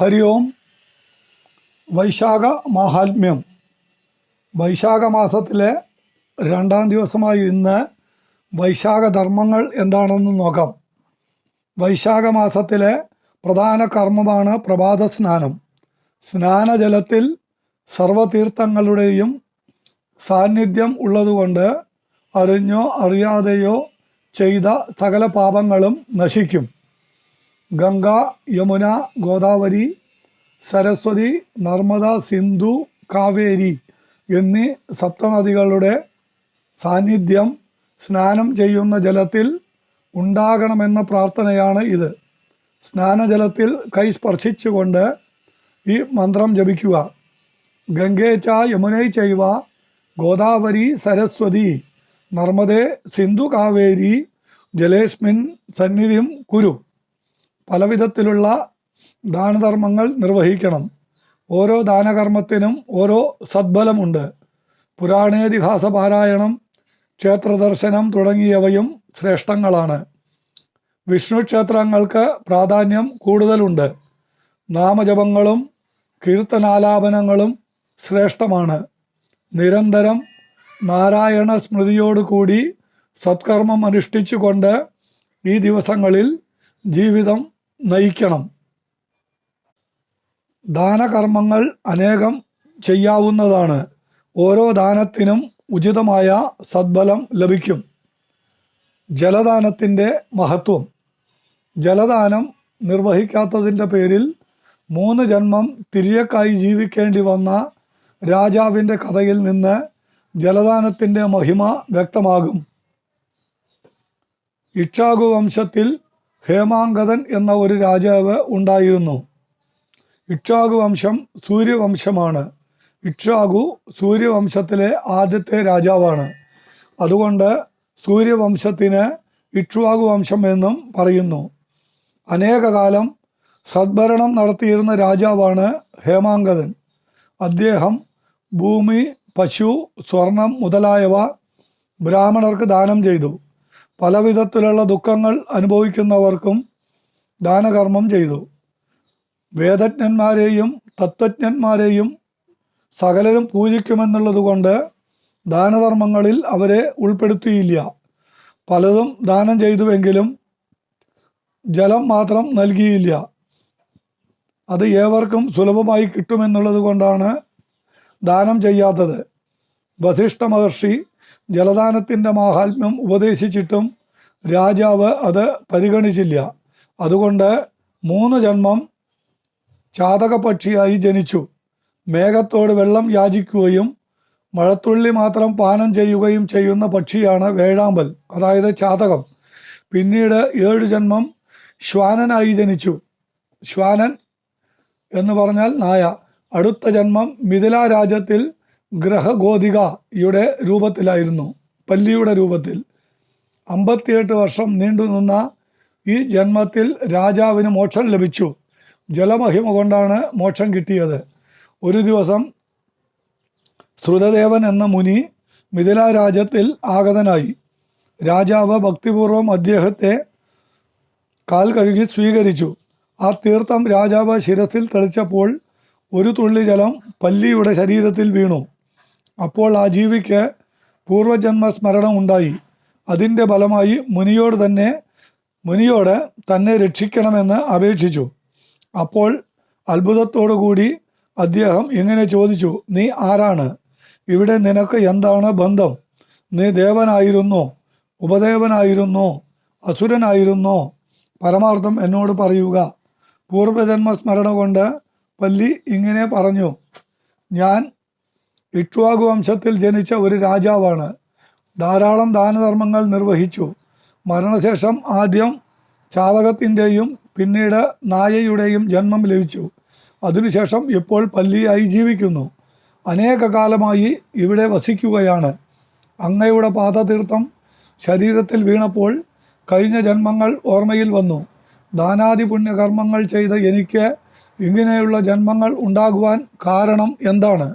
ഹരി ഓം വൈശാഖ മാഹാത്മ്യം വൈശാഖ മാസത്തിലെ രണ്ടാം ദിവസമായി ഇന്ന് വൈശാഖ ധർമ്മങ്ങൾ എന്താണെന്ന് നോക്കാം. വൈശാഖ മാസത്തിലെ പ്രധാന കർമ്മമാണ് പ്രഭാത സ്നാനം. സ്നാനജലത്തിൽ സർവതീർത്ഥങ്ങളുടെയും സാന്നിധ്യം ഉള്ളതുകൊണ്ട് അറിഞ്ഞോ അറിയാതെയോ ചെയ്ത സകല പാപങ്ങളും നശിക്കും. ഗംഗ യമുന ഗോദാവരി സരസ്വതി നർമ്മദ സിന്ധു കാവേരി എന്നീ സപ്തനദികളുടെ സാന്നിധ്യം സ്നാനം ചെയ്യുന്ന ജലത്തിൽ ഉണ്ടാകണമെന്ന പ്രാർത്ഥനയാണ് ഇത്. സ്നാനജലത്തിൽ കൈ സ്പർശിച്ചുകൊണ്ട് ഈ മന്ത്രം ജപിക്കുക. ഗംഗേ ച യമുനൈ ചൈവ ഗോദാവരി സരസ്വതി നർമ്മദേ സിന്ധു കാവേരി ജലേസ്മിൻ സന്നിധിം കുരു. പലവിധത്തിലുള്ള ദാനധർമ്മങ്ങൾ നിർവഹിക്കണം. ഓരോ ദാനകർമ്മത്തിനും ഓരോ സദ്ബലമുണ്ട്. പുരാണേതിഹാസ പാരായണം ക്ഷേത്രദർശനം തുടങ്ങിയവയും ശ്രേഷ്ഠങ്ങളാണ്. വിഷ്ണു ക്ഷേത്രങ്ങൾക്ക് പ്രാധാന്യം കൂടുതലുണ്ട്. നാമജപങ്ങളും കീർത്തനാലാപനങ്ങളും ശ്രേഷ്ഠമാണ്. നിരന്തരം നാരായണ സ്മൃതിയോടുകൂടി സത്കർമ്മം അനുഷ്ഠിച്ചുകൊണ്ട് ഈ ദിവസങ്ങളിൽ ജീവിതം നയിക്കണം. ദാനകർമ്മങ്ങൾ അനേകം ചെയ്യാവുന്നതാണ്. ഓരോ ദാനത്തിനും ഉചിതമായ സദ്ബലം ലഭിക്കും. ജലദാനത്തിന്റെ മഹത്വം. ജലദാനം നിർവഹിക്കാത്തതിന്റെ പേരിൽ മൂന്ന് ജന്മം തിരിയക്കായി ജീവിക്കേണ്ടി വന്ന രാജാവിന്റെ കഥയിൽ നിന്ന് ജലദാനത്തിന്റെ മഹിമ വ്യക്തമാകും. ഇക്ഷാഗു വംശത്തിൽ ഹേമാങ്കദൻ എന്ന ഒരു രാജാവ് ഉണ്ടായിരുന്നു. ഇക്ഷാകു വംശം സൂര്യവംശമാണ്. ഇക്ഷാകു സൂര്യവംശത്തിലെ ആദ്യത്തെ രാജാവാണ്. അതുകൊണ്ട് സൂര്യവംശത്തിന് ഇക്ഷ്വാകു വംശം എന്നും പറയുന്നു. അനേകകാലം സദ്ഭരണം നടത്തിയിരുന്ന രാജാവാണ് ഹേമാങ്കതൻ അദ്ദേഹം ഭൂമി പശു സ്വർണം മുതലായവ ബ്രാഹ്മണർക്ക് ദാനം ചെയ്തു. പലവിധത്തിലുള്ള ദുഃഖങ്ങൾ അനുഭവിക്കുന്നവർക്കും ദാനകർമ്മം ചെയ്തു. വേദജ്ഞന്മാരെയും തത്വജ്ഞന്മാരെയും സകലരും പൂജിക്കുമെന്നുള്ളതുകൊണ്ട് ദാനധർമ്മങ്ങളിൽ അവരെ ഉൾപ്പെടുത്തിയില്ല. പലതും ദാനം ചെയ്തുവെങ്കിലും ജലം മാത്രം നൽകിയില്ല. അത് ഏവർക്കും സുലഭമായി കിട്ടുമെന്നുള്ളത് കൊണ്ടാണ് ദാനം ചെയ്യാത്തത്. വസിഷ്ഠ മഹർഷി ജലദാനത്തിന്റെ മാഹാത്മ്യം ഉപദേശിച്ചിട്ടും രാജാവ് അത് പരിഗണിച്ചില്ല. അതുകൊണ്ട് മൂന്ന് ജന്മം ചാതകപക്ഷിയായി ജനിച്ചു. മേഘത്തോട് വെള്ളം യാചിക്കുകയും മഴത്തുള്ളി മാത്രം പാനം ചെയ്യുകയും ചെയ്യുന്ന പക്ഷിയാണ് വേഴാമ്പൽ അതായത് ചാതകം. പിന്നീട് ഏഴ് ജന്മം ശ്വാനനായി ജനിച്ചു. ശ്വാനൻ എന്ന് പറഞ്ഞാൽ നായ. അടുത്ത ജന്മം മിഥില രാജ്യത്തിൽ ഗ്രഹഗോധികയുടെ രൂപത്തിലായിരുന്നു. പല്ലിയുടെ രൂപത്തിൽ. അമ്പത്തിയെട്ട് വർഷം നീണ്ടു നിന്ന ഈ ജന്മത്തിൽ രാജാവിന് മോക്ഷം ലഭിച്ചു. ജലമഹിമ കൊണ്ടാണ് മോക്ഷം കിട്ടിയത്. ഒരു ദിവസം ശ്രുതദേവൻ എന്ന മുനി മിഥില രാജ്യത്തിൽ ആഗതനായി. രാജാവ് ഭക്തിപൂർവം അദ്ദേഹത്തെ കാൽ കഴുകി സ്വീകരിച്ചു. ആ തീർത്ഥം രാജാവ് ശിരസിൽ തെളിച്ചപ്പോൾ ഒരു തുള്ളി ജലം പല്ലിയുടെ ശരീരത്തിൽ വീണു. അപ്പോൾ ആ ജീവിക്ക് പൂർവജന്മ സ്മരണം ഉണ്ടായി. അതിന്റെ ഫലമായി മുനിയോട് തന്നെ മുനിയോട് തന്നെ രക്ഷിക്കണമെന്ന് അപേക്ഷിച്ചു. അപ്പോൾ അത്ഭുതത്തോടുകൂടി അദ്ദേഹം ഇങ്ങനെ ചോദിച്ചു നീ ആരാണ്? ഇവിടെ നിനക്ക് എന്താണ് ബന്ധം? നീ ദേവനായിരുന്നോ? ഉപദേവനായിരുന്നോ? അസുരനായിരുന്നോ? പരമാർത്ഥം എന്നോട് പറയുക. പൂർവജന്മ സ്മരണ കൊണ്ട് പല്ലി ഇങ്ങനെ പറഞ്ഞു ഞാൻ ഇക്ഷ്വാകു വംശത്തിൽ ജനിച്ച ഒരു രാജാവാണ്. ധാരാളം ദാനധർമ്മങ്ങൾ നിർവഹിച്ചു. മരണശേഷം ആദ്യം ചാതകത്തിന്റെയും പിന്നീട് നായയുടെയും ജന്മം ലഭിച്ചു. അതിനുശേഷം ഇപ്പോൾ പല്ലിയായി ജീവിക്കുന്നു. അനേക കാലമായി ഇവിടെ വസിക്കുകയാണ്. അങ്ങയുടെ പാദതീർത്ഥം ശരീരത്തിൽ വീണപ്പോൾ കഴിഞ്ഞ ജന്മങ്ങൾ ഓർമ്മയിൽ വന്നു. ദാനാദി പുണ്യകർമ്മങ്ങൾ ചെയ്ത എനിക്ക് ഇങ്ങനെയുള്ള ജന്മങ്ങൾ ഉണ്ടാകുവാൻ കാരണം എന്താണ്?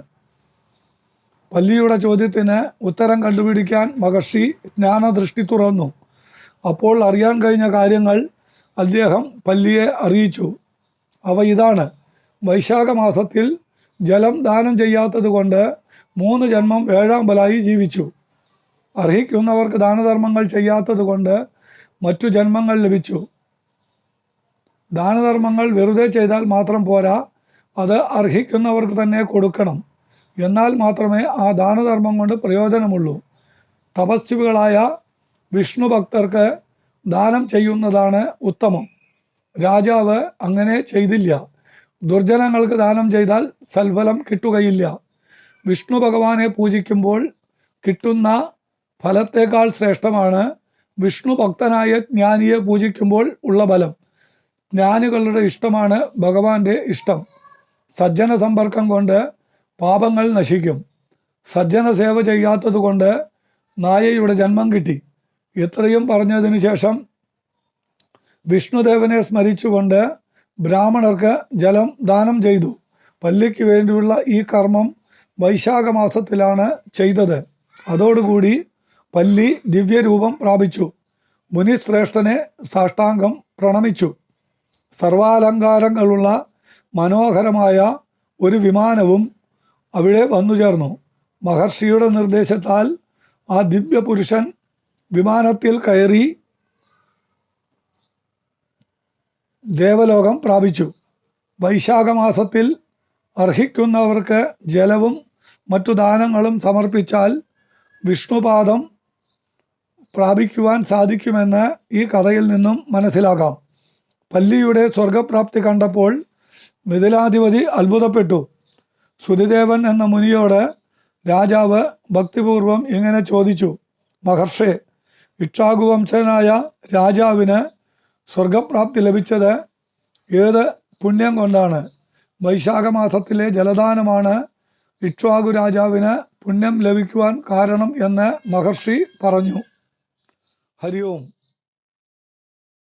പല്ലിയുടെ ചോദ്യത്തിന് ഉത്തരം കണ്ടുപിടിക്കാൻ മഹർഷി ജ്ഞാനദൃഷ്ടി തുറന്നു. അപ്പോൾ അറിയാൻ കഴിഞ്ഞ കാര്യങ്ങൾ അദ്ദേഹം പല്ലിയെ അറിയിച്ചു. അവ ഇതാണ്. വൈശാഖ മാസത്തിൽ ജലം ദാനം ചെയ്യാത്തത് കൊണ്ട് മൂന്ന് ജന്മം വേഴാമ്പലായി ജീവിച്ചു. അർഹിക്കുന്നവർക്ക് ദാനധർമ്മങ്ങൾ ചെയ്യാത്തത് കൊണ്ട് മറ്റു ജന്മങ്ങൾ ലഭിച്ചു. ദാനധർമ്മങ്ങൾ വെറുതെ ചെയ്താൽ മാത്രം പോരാ അത് അർഹിക്കുന്നവർക്ക് തന്നെ കൊടുക്കണം. എന്നാൽ മാത്രമേ ആ ദാനധർമ്മം കൊണ്ട് പ്രയോജനമുള്ളൂ. തപസ്വികളായ വിഷ്ണു ഭക്തർക്ക് ദാനം ചെയ്യുന്നതാണ് ഉത്തമം. രാജാവ് അങ്ങനെ ചെയ്തില്ല. ദുർജനങ്ങൾക്ക് ദാനം ചെയ്താൽ സൽഫലം കിട്ടുകയില്ല. വിഷ്ണു ഭഗവാനെ പൂജിക്കുമ്പോൾ കിട്ടുന്ന ഫലത്തേക്കാൾ ശ്രേഷ്ഠമാണ് വിഷ്ണു ഭക്തനായ ജ്ഞാനിയെ പൂജിക്കുമ്പോൾ ഉള്ള ഫലം. ജ്ഞാനികളുടെ ഇഷ്ടമാണ് ഭഗവാന്റെ ഇഷ്ടം. സജ്ജന സമ്പർക്കം കൊണ്ട് പാപങ്ങൾ നശിക്കും. സജ്ജന സേവ ചെയ്യാത്തത് കൊണ്ട് നായയുടെ ജന്മം കിട്ടി. ഇത്രയും പറഞ്ഞതിന് ശേഷം വിഷ്ണുദേവനെ സ്മരിച്ചുകൊണ്ട് ബ്രാഹ്മണർക്ക് ജലം ദാനം ചെയ്തു. പല്ലിക്ക് വേണ്ടിയുള്ള ഈ കർമ്മം വൈശാഖ മാസത്തിലാണ് ചെയ്തത്. അതോടുകൂടി പല്ലി ദിവ്യരൂപം പ്രാപിച്ചു. മുനിശ്രേഷ്ഠനെ സാഷ്ടാംഗം പ്രണമിച്ചു. സർവാലങ്കാരങ്ങളുള്ള മനോഹരമായ ഒരു വിമാനവും അവിടെ വന്നു ചേർന്നു. മഹർഷിയുടെ നിർദ്ദേശത്താൽ ആ ദിവ്യപുരുഷൻ വിമാനത്തിൽ കയറി ദേവലോകം പ്രാപിച്ചു. വൈശാഖ മാസത്തിൽ അർഹിക്കുന്നവർക്ക് ജലവും മറ്റു ദാനങ്ങളും സമർപ്പിച്ചാൽ വിഷ്ണുപാദം പ്രാപിക്കുവാൻ സാധിക്കുമെന്ന് ഈ കഥയിൽ നിന്നും മനസ്സിലാക്കാം പല്ലിയുടെ സ്വർഗപ്രാപ്തി കണ്ടപ്പോൾ മിഥിലാധിപതി അത്ഭുതപ്പെട്ടു. സുതിദേവൻ എന്ന മുനിയോട് രാജാവ് ഭക്തിപൂർവം ഇങ്ങനെ ചോദിച്ചു മഹർഷേ ഇക്ഷാകുവംശനായ രാജാവിന് സ്വർഗപ്രാപ്തി ലഭിച്ചത് ഏത് പുണ്യം കൊണ്ടാണ്? വൈശാഖ മാസത്തിലെ ജലദാനമാണ് ഇക്ഷ്വാകു രാജാവിന് പുണ്യം ലഭിക്കുവാൻ കാരണം എന്ന് മഹർഷി പറഞ്ഞു. ഹരി ഓം